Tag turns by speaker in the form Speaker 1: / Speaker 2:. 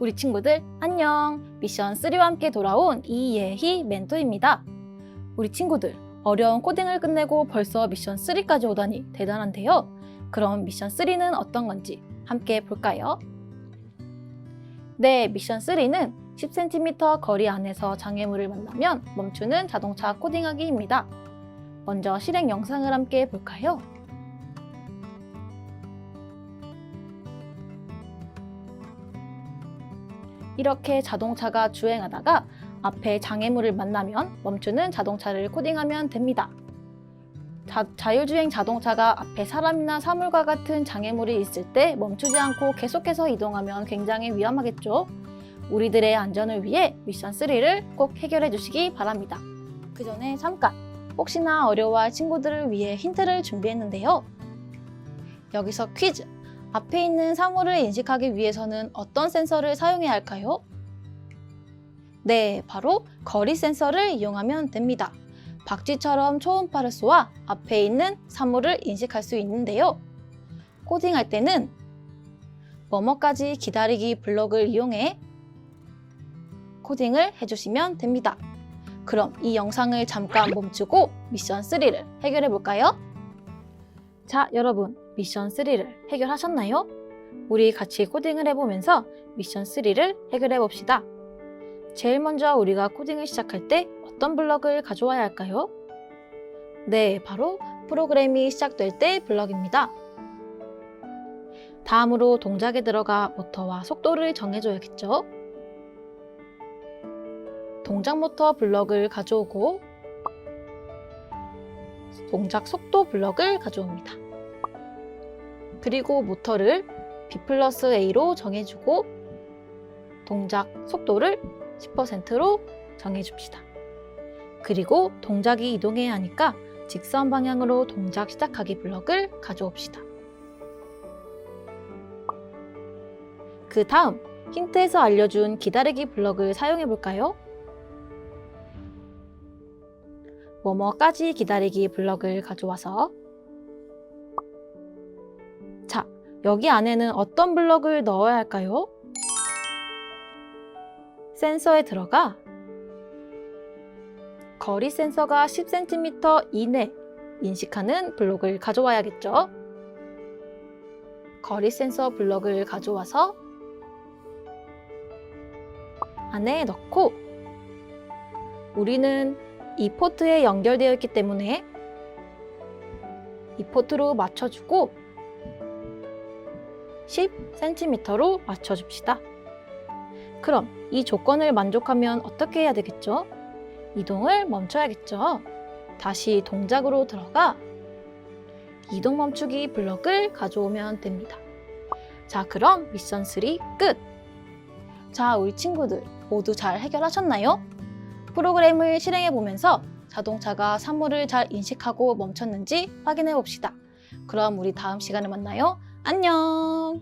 Speaker 1: 우리 친구들 안녕! 미션 3와 함께 돌아온 이예희 멘토입니다. 우리 친구들 어려운 코딩을 끝내고 벌써 미션 3까지 오다니 대단한데요. 그럼 미션 3는 어떤 건지 함께 볼까요? 네, 미션 3는 10cm 거리 안에서 장애물을 만나면 멈추는 자동차 코딩하기입니다. 먼저 실행 영상을 함께 볼까요? 이렇게 자동차가 주행하다가 앞에 장애물을 만나면 멈추는 자동차를 코딩하면 됩니다. 자, 유주행 자동차가 앞에 사람이나 사물과 같은 장애물이 있을 때 멈추지 않고 계속해서 이동하면 굉장히 위험하겠죠. 우리들의 안전을 위해 미션 3를 꼭 해결해 주시기 바랍니다. 그 전에 잠깐 혹시나 어려워할 친구들을 위해 힌트를 준비했는데요. 여기서 퀴즈! 앞에 있는 사물을 인식하기 위해서는 어떤 센서를 사용해야 할까요? 네, 바로 거리 센서를 이용하면 됩니다. 박쥐처럼 초음파를 쏘아 앞에 있는 사물을 인식할 수 있는데요. 코딩할 때는 뭐뭐까지 기다리기 블록을 이용해 코딩을 해주시면 됩니다. 그럼 이 영상을 잠깐 멈추고 미션 3를 해결해 볼까요? 자, 여러분, 미션 3를 해결하셨나요? 우리 같이 코딩을 해보면서 미션 3를 해결해 봅시다. 제일 먼저 우리가 코딩을 시작할 때 어떤 블럭을 가져와야 할까요? 네, 바로 프로그램이 시작될 때 블럭입니다. 다음으로 동작에 들어가 모터와 속도를 정해줘야겠죠? 동작 모터 블럭을 가져오고 동작 속도 블럭을 가져옵니다. 그리고 모터를 B 플러스 A로 정해주고 동작 속도를 10%로 정해줍시다. 그리고 동작이 이동해야 하니까 직선 방향으로 동작 시작하기 블럭을 가져옵시다. 그 다음 힌트에서 알려준 기다리기 블럭을 사용해 볼까요? 뭐뭐까지 기다리기 블럭을 가져와서 여기 안에는 어떤 블럭을 넣어야 할까요? 센서에 들어가 거리 센서가 10cm 이내 인식하는 블록을 가져와야겠죠. 거리 센서 블럭을 가져와서 안에 넣고 우리는 이 포트에 연결되어 있기 때문에 이 포트로 맞춰주고 10cm로 맞춰줍시다. 그럼 이 조건을 만족하면 어떻게 해야 되겠죠? 이동을 멈춰야겠죠. 다시 동작으로 들어가 이동 멈추기 블럭을 가져오면 됩니다. 자, 그럼 미션 3 끝! 자, 우리 친구들 모두 잘 해결하셨나요? 프로그램을 실행해 보면서 자동차가 사물을 잘 인식하고 멈췄는지 확인해 봅시다. 그럼 우리 다음 시간에 만나요. 안녕!